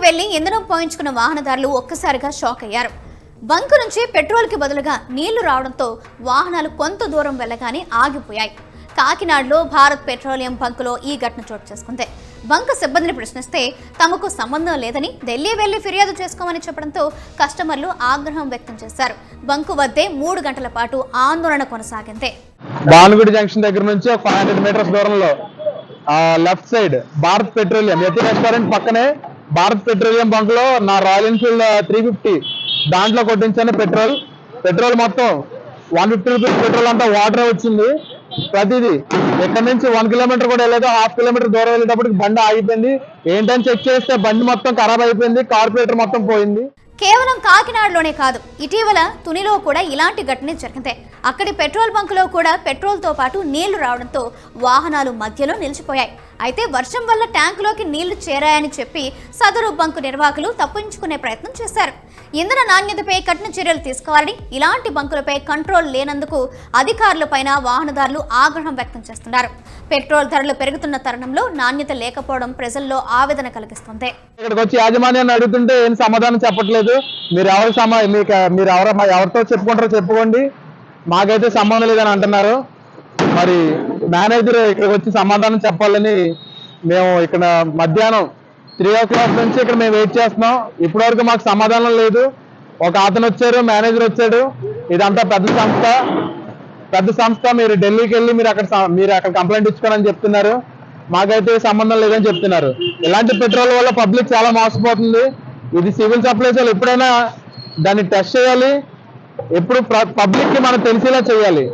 కు వెళ్ళి ఇంధనం పోయించుకున్న వాహనదారులు ఒక్కసారిగా షాక్ అయ్యారు. బంకు నుంచి పెట్రోల్కి బదులుగా నీళ్ళు రావడంతో వాహనాలు కొంత దూరం వెళ్ళగానే ఆగిపోయాయి. కాకినాడలో భారత్ పెట్రోలియం బంకులో ఈ ఘటన చోటు చేసుకుంది. బంక్ సిబ్బందిని ప్రశ్నిస్తే తమకు సంబంధం లేదని ఢిల్లీ వెళ్ళి ఫిర్యాదు చేసుకోమని చెప్పడంతో కస్టమర్లు ఆగ్రహం వ్యక్తం చేశారు. బంకు వద్దే మూడు గంటల పాటు ఆందోళన కొనసాగింది. భానుగుడి జంక్షన్ దగ్గర నుంచి ఫైవ్ హండ్రెడ్ మీటర్స్ దూరంలో left side Bharat petroleum Yati restaurant పక్కనే భారత్ పెట్రోలియం బంక్లో నా రాయల్ ఎన్ఫీల్డ్ త్రీ ఫిఫ్టీ దాంట్లో కొట్టించాను పెట్రోల్. పెట్రోల్ మొత్తం వన్ ఫిఫ్టీ రూపీస్ పెట్రోల్ అంతా వాటర్ వచ్చింది. ప్రతిదీ ఎక్కడి నుంచి వన్ కిలోమీటర్ కూడా వెళ్ళలేదు. హాఫ్ కిలోమీటర్ దూరం వెళ్ళేటప్పటికి బండి ఆగిపోయింది. ఏంటని చెక్ చేస్తే బండి మొత్తం ఖరాబ్ అయిపోయింది. కార్పొరేటర్ మొత్తం పోయింది. కేవలం కాకినాడలోనే కాదు ఇటీవల తునిలో కూడా ఇలాంటి ఘటన జరిగింది. అక్కడి పెట్రోల్ బంకులో కూడా పెట్రోల్తో పాటు నీళ్ళు రావడంతో వాహనాలు మధ్యలో నిలిచిపోయాయి. అయితే వర్షం వల్ల ట్యాంకులోకి నీళ్ళు చేరాయని చెప్పి సదరు బంకు నిర్వాహకులు తప్పించుకునే ప్రయత్నం చేశారు. ఇంధన నాణ్యతపై కఠిన చర్యలు తీసుకోవాలని ఇలాంటి బంకులపై కంట్రోల్ లేనందుకు అధికారులపైన వాహనదారులు ఆగ్రహం వ్యక్తం చేస్తున్నారు. పెట్రోల్ ధరలు పెరుగుతున్న తరుణంలో నాణ్యత లేకపోవడం ప్రజల్లో ఆవేదన కలిగిస్తుంది. ఇక్కడికి వచ్చి యాజమాన్యాన్ని అడుగుతుంటే ఏం సమాధానం చెప్పట్లేదు? మీరు ఎవరు సమా మీకు మీరు ఎవరు మా- ఎవరితో చెప్పుకుంటారో చెప్పుకోండి. మాకైతే సంబంధం లేదని అంటున్నారు. మరి మేనేజర్ ఇక్కడికి వచ్చి సమాధానం చెప్పాలని మేము ఇక్కడ మధ్యాహ్నం త్రీ ఓ క్లాక్ నుంచి ఇక్కడ మేము వెయిట్ చేస్తున్నాం. ఇప్పటి వరకు మాకు సమాధానం లేదు. ఒక అతను వచ్చారు మేనేజర్ వచ్చాడు. ఇదంతా పెద్ద సంస్థ. పెద్ద సంస్థ మీరు ఢిల్లీకి వెళ్ళి మీరు అక్కడ మీరు అక్కడ కంప్లైంట్ ఇచ్చుకోనని చెప్తున్నారు. మాకైతే సంబంధం లేదని చెప్తున్నారు. ఇలాంటి పెట్రోల్ వల్ల పబ్లిక్ చాలా మోసపోతుంది. ఇది సివిల్ సప్లైస్ వాళ్ళు ఎప్పుడైనా దాన్ని టెస్ట్ చేయాలి? ఎప్పుడు పబ్లిక్కి మనం తెలిసేలా చేయాలి?